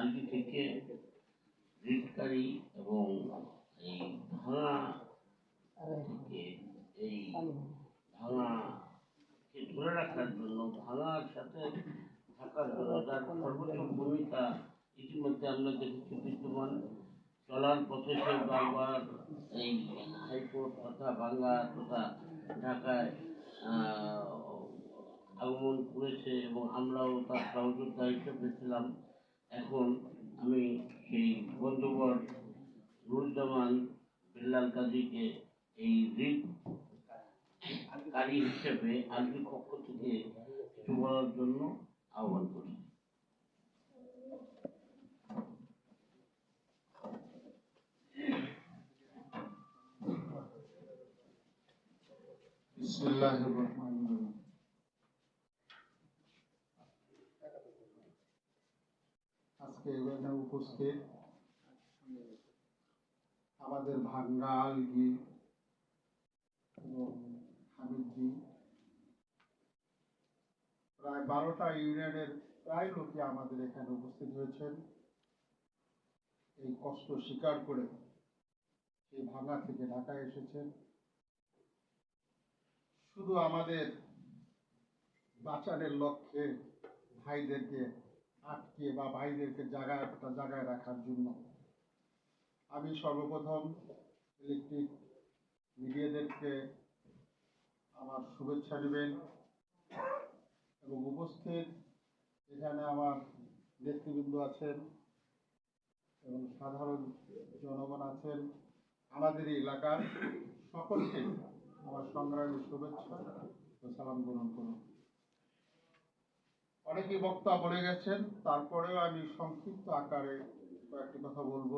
আলটি থেকে রিটকারী এবং এই ভাঙা থেকে এই ভাঙাকে ধরে রাখার জন্য, ভাঙার সাথে থাকার জন্য যার সর্বোচ্চ ভূমিকা ইতিমধ্যে আমরা দেখেছি বিদ্যমান, চলার পথে সে বারবার এই হাইকোর্ট তথা বাংলা তথা ঢাকায় আগমন করেছে এবং আমরাও তার সহযোদ্ধা হিসেবে ছিলাম। এখন আমি সেই বন্ধুবর নুরুজ্জামান বিল্লাল কাজীকে এই রিট কারী হিসেবে আলটির পক্ষ থেকে কিছু বলার জন্য আহ্বান করি বিসমিল্লাহির রহমানির রহিম। আজকে এখানে উপস্থিত? আমাদের ভাঙ্গা আলগি প্রায় বারোটা ইউনিয়নের প্রায় লোকই আমাদের এখানে উপস্থিত হয়েছেন। এই কষ্ট স্বীকার করে এই ভাঙ্গা থেকে ঢাকায় এসেছেন। শুধু আমাদের বাঁচানোর লক্ষ্যে ভাইদেরকে আটকে বা ভাইদেরকে জায়গায় একটা জায়গায় রাখার জন্য। আমি সর্বপ্রথম ইলেকট্রিক মিডিয়াদেরকে আমার শুভেচ্ছা দেবেন এবং উপস্থিত এখানে আমার নেতৃবৃন্দ আছেন এবং সাধারণ জনগণ আছেন, আমাদের এলাকার সকলকে আমার সংগ্রামী শুভেচ্ছা ও সালাম গ্রহণ করুন। অনেকেই বক্তা বলে গেছেন, তারপরেও আমি সংক্ষিপ্ত আকারে কয়েকটি কথা বলব।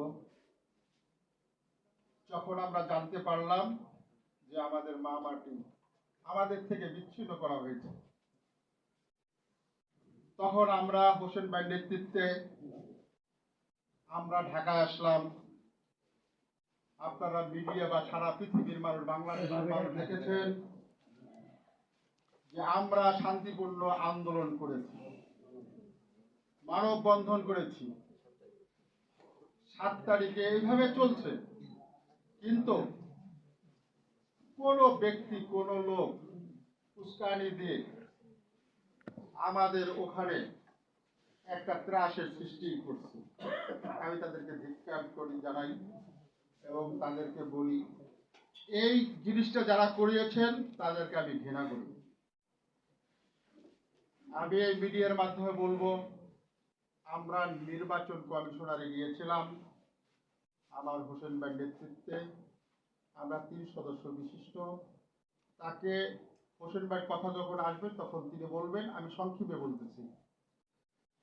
যখন আমরা জানতে পারলাম যে আমাদের মা মাটি আমাদের থেকে বিচ্ছিন্ন করা হয়েছে, তখন আমরা হোসেন ভাই নেতৃত্বে আমরা ঢাকায় আসলাম। আপনারা মিডিয়া বা সারা পৃথিবীর মানুষ, বাংলাদেশের মানুষ দেখেছেন। যে আমরা শান্তিপূর্ণ আন্দোলন করেছি, মানববন্ধন করেছি। সাত তারিখে এইভাবে চলছে। কিন্তু কোনো ব্যক্তি, কোন লোক উস্কানি দিয়ে আমাদের ওখানে একটা ত্রাসের সৃষ্টি করছে। আমি তাদেরকে ধিক্কার করি, জানাই এবং তাদেরকে বলি, এই জিনিসটা যারা করিয়েছেন, তাদেরকে আমি ঘৃণা করি। আমি এই মিডিয়ার মাধ্যমে বলব, আমরা নির্বাচন কমিশনারে গিয়েছিলাম, আমার হোসেন ভাই নেতৃত্বে। আমরা তিন সদস্য বিশিষ্ট। তাকে হোসেন ভাই কথা যখন আসবে, তখন তিনি বলবেন, আমি সংক্ষেপে বলতেছি।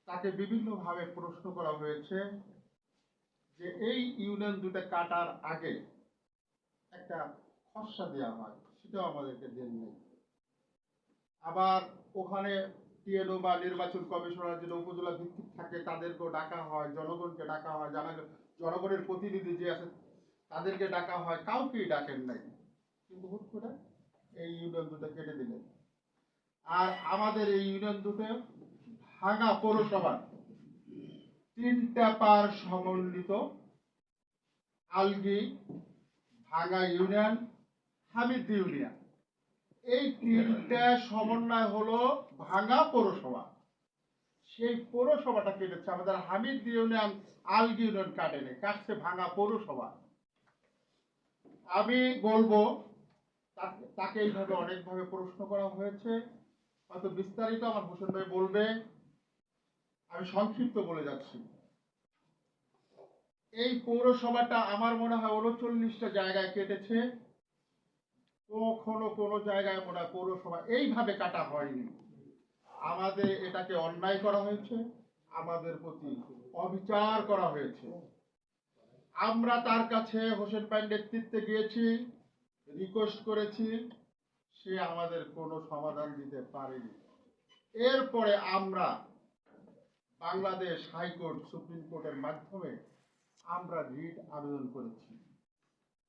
তাকে বিভিন্নভাবে প্রশ্ন করা হয়েছে যে, এই ইউনিয়ন দুটো কাটার আগে একটা খসড়া দেওয়া হয়, সেটাও আমাদেরকে দেন নেই। আবার ওখানে টিএলও বা নির্বাচন কমিশনার যেটা উপজেলা ভিত্তিক থাকে, তাদেরকেও ডাকা হয়, জনগণকে ডাকা হয় জানা জনগণের প্রতিনিধি যে আছে তাদেরকে ডাকা হয়। কাউকেই ডাকেন নাই। কিন্তু হুট করে এই ইউনিয়ন দুটো কেটে দিলেন। আর আমাদের এই ইউনিয়ন দুটো ভাঙা পৌরসভা তিনটা পার সমন্বিত আলগি, ভাঙা ইউনিয়ন হামিদ ইউনিয়ন। এই তিনটা সমন্বয় হলো ভাঙা পৌরসভা। সেই পৌরসভাটা কেটেছে আমাদের হামিদ ইউনিয়ন, আলগি ইউনিয়ন কাটেনি, কাটছে ভাঙা পৌরসভা। আমি বলব, তাকে- এইভাবে অনেকভাবে প্রশ্ন করা হয়েছে। হয়তো বিস্তারিত আমার হোসেন ভাই বলবে। আমি সংক্ষিপ্ত বলে যাচ্ছি। এই পৌরসভাটা আমার মনে হয় উনচল্লিশটা জায়গায় কেটেছে। কখনো কোনো জায়গায় মনে হয় পৌরসভা এইভাবে কাটা হয়নি। আমাদের এটাকে অন্যায় করা হয়েছে, আমাদের প্রতি অবিচার করা হয়েছে। আমরা তার কাছে হোসেন ভাই নেতৃত্বে গিয়েছি রিকোয়েস্ট করেছি, সে আমাদের কোনো সমাধান দিতে পারেনি। এরপরে আমরা বাংলাদেশ হাইকোর্ট সুপ্রিম কোর্টের মাধ্যমে আমরা রিট আবেদন করেছি।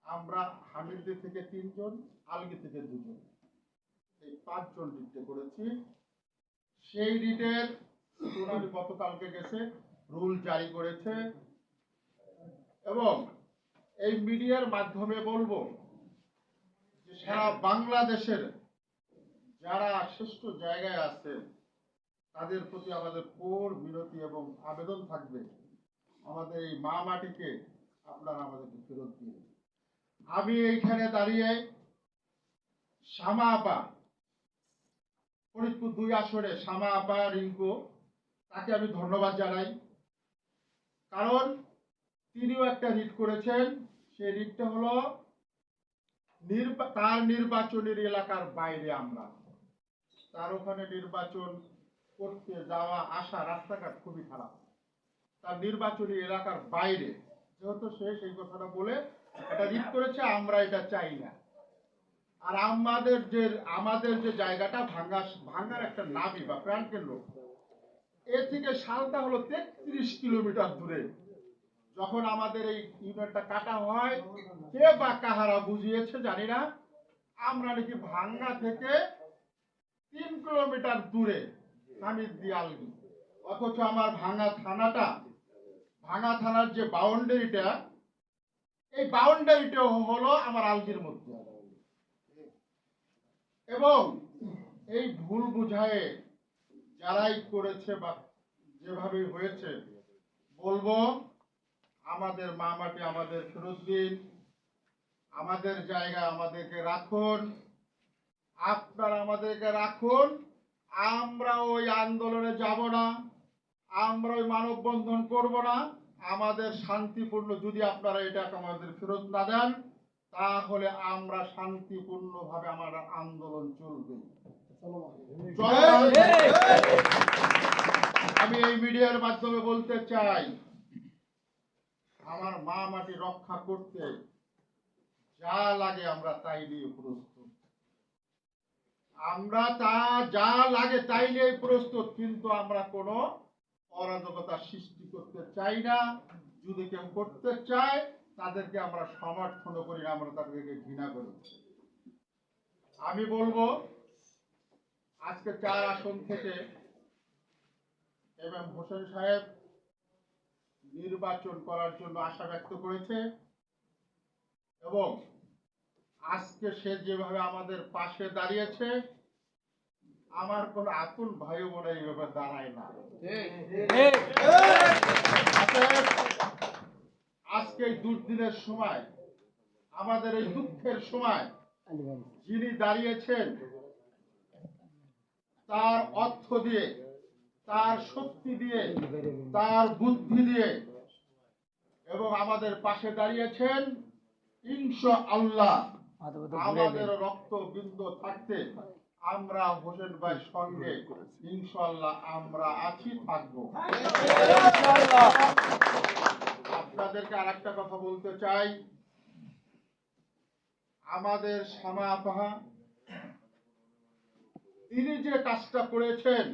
আমরা হামিদদের থেকে তিনজন, আলগি থেকে দুজন। এই পাঁচজন রিটে করেছি। সেই রিটের শুনানি গতকালকে গেছে রুল জারি করেছে। এবং এই মিডিয়ার মাধ্যমে বলব যে সারা বাংলাদেশের যারা শ্রেষ্ঠ জায়গায় আছে, তাদের প্রতি আমাদের কোর বিরতি এবং আবেদন থাকবে। আমাদের এই মা মাটিকে আপনারা আমাদেরকে ফেরত দিন। আমি এইখানে দাঁড়িয়ে শ্যামা আপা ফরিদপুর দুই আসরে শ্যামা আপা রিঙ্কু, তাকে আমি ধন্যবাদ জানাই। কারণ তিনিও একটা রিট করেছেন, সেই রিটটা হলো তার নির্বাচনের এলাকার বাইরে আমরা। তার ওখানে নির্বাচন করতে যাওয়া আসা, রাস্তাঘাট খুবই খারাপ। তার নির্বাচনী এলাকার বাইরে। যেহেতু সে সেই কথাটা বলে এটা রিট করেছে, আমরা এটা চাই না। আর আমাদের যে আমাদের যে জায়গাটা ভাঙ্গা ভাঙ্গার একটা নাবি বা প্রাণ কেন্দ্র এ থেকে সালটা হলো তেত্রিশ কিলোমিটার দূরে। যখন আমাদের এই ইউনিয়নটা কাটা হয়, কে বা কাহারা বুঝিয়েছে জানি না, আমরা নাকি ভাঙ্গা থেকে তিন কিলোমিটার দূরে হামিদ দিয়ালগি অথচ আমার ভাঙ্গা থানাটা, ভাঙ্গা থানার যে বাউন্ডারিটা এই বাউন্ডারিটা হলো আমার আলগির মধ্যে। এবং এই ভুল বুঝায়ে যারাই করেছে বা যেভাবে হয়েছে, বলব আমাদের মা মাটি আমাদের ফেরত দিন, আমাদের জায়গা আমাদেরকে রাখুন, আপনারা আমাদেরকে রাখুন, আমরা ওই আন্দোলনে যাব না, আমরা ওই মানববন্ধন করব না। আমাদের শান্তিপূর্ণ, যদি আপনারা এটা আমাদের ফেরত না দেন, তাহলে আমরা শান্তিপূর্ণভাবে আমার আন্দোলন চলবে। আমি এই মিডিয়ার মাধ্যমে বলতে চাই, আমার মা মাটি রক্ষা করতে যা লাগে আমরা তাই নিয়ে প্রস্তুত। আমরা তা যা লাগে তাই নিয়ে প্রস্তুত, কিন্তু আমরা কোনো অরাজকতা সৃষ্টি করতে চাই না, যদি কেউ করতে চায়, তাদেরকে আমরা সমর্থন করি না, আমরা তাদেরকে ঘৃণা করি আমি বলব, আজকে চার আসন থেকে এবং হোসেন সাহেব নির্বাচন করার জন্য আশা ব্যক্ত করেছে এবং আজকে সে যেভাবে আমাদের পাশে দাঁড়িয়েছে আমার কোন আতুল ভাই বোন এইভাবে দাঁড়ায় না। আজকে এই দুর্দিনের সময় আমাদের এই দুঃখের সময় যিনি দাঁড়িয়েছেন তার অর্থ দিয়ে তার শক্তি দিয়ে তার বুদ্ধি দিয়ে এবং আমাদের পাশে দাঁড়িয়েছেন ইনশা আল্লাহ আমাদের রক্ত বিন্দু থাকতে আমরা হোসেন ভাইয়ের সঙ্গে ইনশাল্লাহ আমরা আছি থাকব। আপনাদেরকে আর একটা কথা বলতে চাই। আমাদের শ্যামা আপাহা তিনি যে কাজটা করেছেন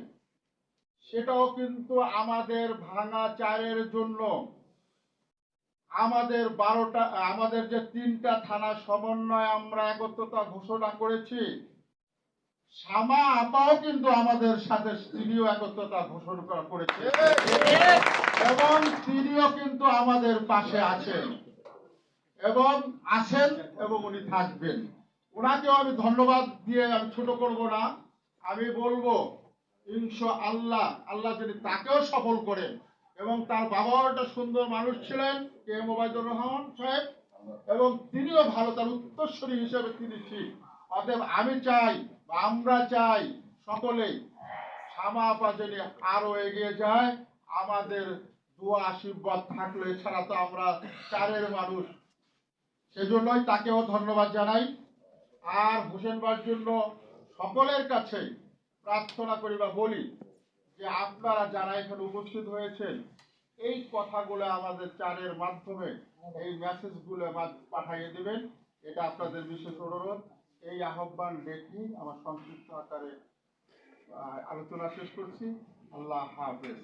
সেটাও কিন্তু আমাদের ভাঙা চারের জন্য। আমাদের বারোটা আমাদের যে তিনটা থানা সমন্বয় আমরা একত্রতা ঘোষণা করেছি শ্যামা আপাও কিন্তু আমাদের সাথে তিনিও একত্রতা ঘোষণা করেছে। এবং তিনিও কিন্তু আমাদের পাশে আছেন। এবং আছেন এবং উনি থাকবেন। ওনাকেও আমি ধন্যবাদ দিয়ে আমি ছোট করব না। আমি বলব ইনশা আল্লাহ আল্লাহ যদি তাকেও সফল করেন এবং তার বাবাও একটা সুন্দর মানুষ ছিলেন, কে এম ওবায়দুর রহমান সাহেব, এবং তিনিও ভালো, তার উত্তরস্বরী হিসেবে তিনি ঠিক। অতএব আমি চাই আমরা চাই সকলেই শ্যামা আপা আরও এগিয়ে যায়। আমাদের দোয়া আশীর্বাদ থাকলে এছাড়া তো আমরা চারের মানুষ। সেজন্যই তাকেও ধন্যবাদ জানাই। আর হোসেন বার জন্য সকলের কাছে প্রার্থনা করি বা বলি যে আপনারা যারা এখানে উপস্থিত হয়েছেন, এই কথাগুলো আমাদের চারের মাধ্যমে এই মেসেজগুলো পাঠিয়ে দেবেন। এটা আপনাদের বিশেষ অনুরোধ। এই আহ্বান রেখে আমার সংক্ষিপ্ত আকারে আলোচনা শেষ করছি। আল্লাহ হাফেজ।